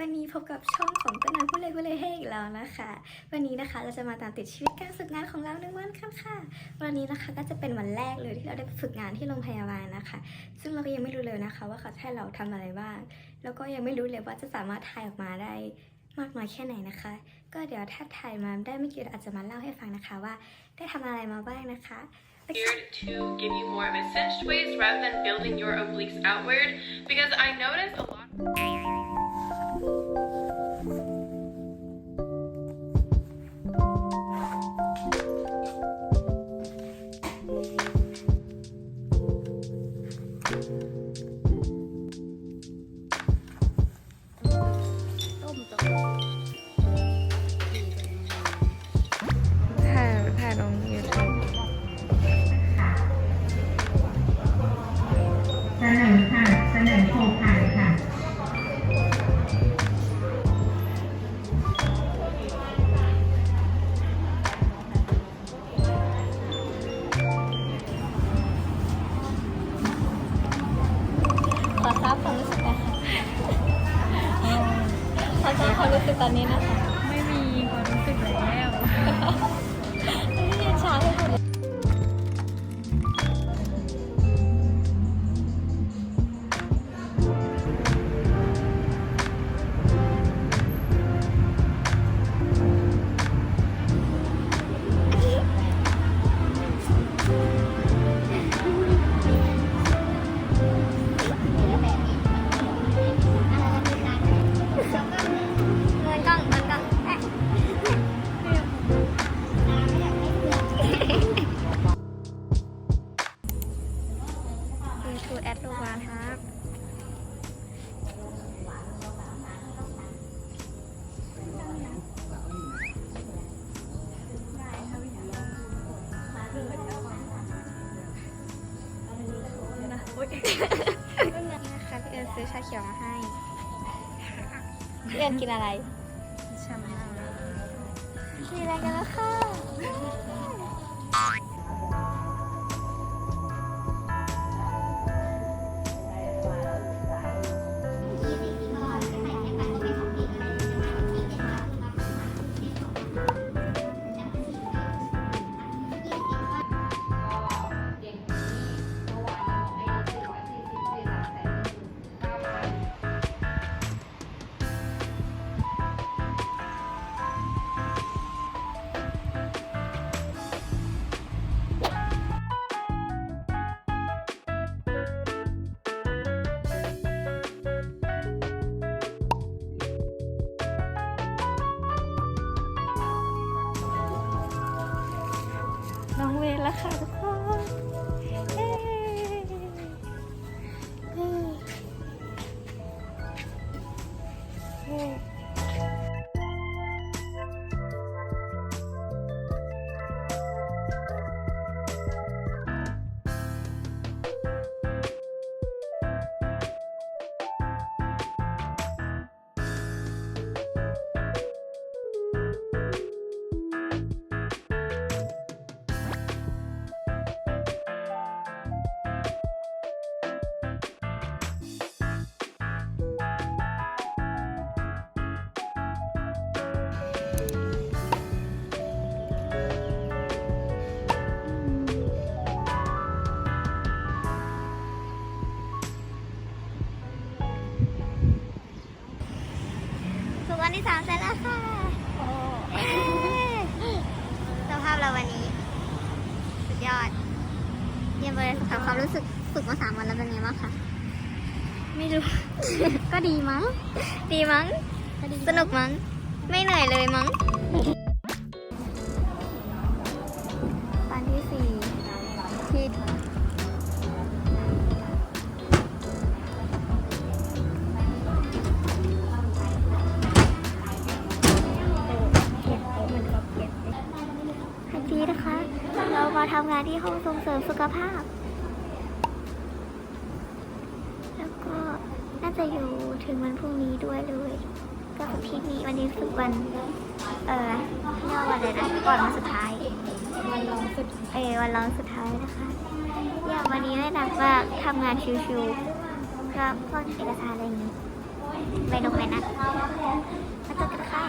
วันนี้พบกับช่องของต้นน้ำผู้เล่ผู้เล่ให้อีกแล้วนะคะ วันนี้นะคะเราจะมาตามติดชีวิตการฝึกงานของเราหนึ่งวันค่ะค่ะ วันนี้นะคะก็จะเป็นวันแรกเลยที่เราได้ฝึกงานที่โรงพยาบาลนะคะ ซึ่งเราก็ยังไม่รู้เลยนะคะ ว่าเขาจะให้เราทำอะไรบ้าง แล้วก็ยังไม่รู้เลยว่าจะสามารถถ่ายออกมาได้มากน้อยแค่ไหนนะคะ ก็เดี๋ยวถ้าถ่ายมาได้ไม่กี่อาจจะมาเล่าให้ฟังนะคะว่า ได้ทำอะไรมาบ้างนะคะโอเค geared to give you more of a cinched waist rather than building your obliques outward because I noticed a lot. อนนี้นะคะ ไม่มีความรู้สึกแล้ว แอดโลวานครับนะโอ๊ยนี่นะคะพี่เอิญซื้อชาเขียวมาให้ พี่เอิญกินอะไรชามากินอะไรกันแล้วค่ะ เวรแล้วค่ะทุกคน ที่สามเสร็จแล้วค่ะเย้สภาพเราวันนี้ สุดยอด เยี่ยมเลยถามความรู้สึกฝึกมาสามวันแล้วเป็นไงบ้างคะไม่รู้ ก็ดีมั้ง ดีมั้ง สนุกมั้ง ไม่เหนื่อยเลยมั้ง มาที่ห้องส่งเสริมสุขภาพ แล้วก็น่าจะอยู่ถึงวันพรุ่งนี้ด้วยเลยก็ฝึกที่นี่วันนี้ฝึกวัน เออเรียกว่าวันอะไรนะก่อนวันสุดท้าย วันรองสุดเออวันร้องสุดท้ายนะคะอย่างวันนี้ไม่หนักมาทำงานชิวๆก็พวกเอกสารอะไรอย่างนี้ไปนงไปนค่ะ